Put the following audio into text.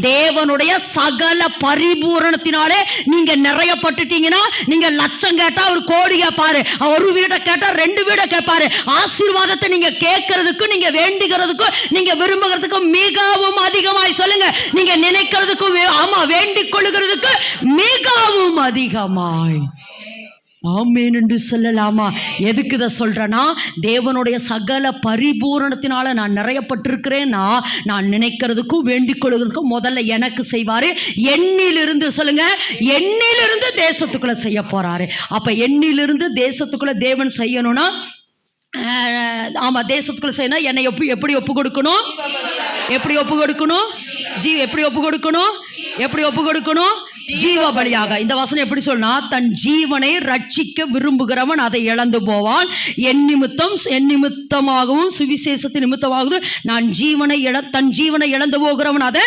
தேவனுடைய சகல பரிபூரணத்தினாலே நீங்க நிறையப்பட்டுட்டீங்கன்னா நீங்க லட்சம் கேட்டா ஒரு கோடி கேட்பாரு ஒரு வீடை கேட்டா ரெண்டு வீடை கேட்பாரு. ஆசீர்வாதத்தை நீங்க கேட்கறதுக்கும் நீங்க வேண்டிக்கிறதுக்கும் நீங்க விரும்புகிறதுக்கும் மிகவும் அதிகமாய் சொல்லுங்க. நீங்க நினைக்கிறதுக்கும் ஆமா வேண்டிக் கொள்ளுகிறதுக்கு மிகவும் அதிகமாய். ஆமேன் என்று சொல்லலாமா? எதுக்கு இதை சொல்கிறேன்னா தேவனுடைய சகல பரிபூரணத்தினால நான் நிறையப்பட்டிருக்கிறேன்னா நான் நினைக்கிறதுக்கும் வேண்டிக் கொள்வதற்கும் முதல்ல எனக்கு செய்வார். எண்ணிலிருந்து சொல்லுங்க எண்ணிலிருந்து தேசத்துக்குள்ளே செய்ய போகிறாரு அப்போ எண்ணிலிருந்து தேசத்துக்குள்ளே தேவன் செய்யணும்னா ஆமாம் தேசத்துக்குள்ளே செய்யணும் என்னை எப்படி எப்படி ஒப்பு கொடுக்கணும்? எப்படி ஒப்பு கொடுக்கணும்? ஜீவ எப்படி ஒப்பு கொடுக்கணும்? எப்படி ஒப்பு கொடுக்கணும்? ஜீவ பலியாக இந்த வசனம் எப்படி சொன்னா தன் ஜீவனை ரட்சிக்க விரும்புகிறவன் அதை இழந்து போவான். என் நிமித்தம் என் நிமித்தமாகவும் சுவிசேஷத்தின் நிமித்தமாகவும் நான் ஜீவனை இழ தன் ஜீவனை இழந்து போகிறவன் அதை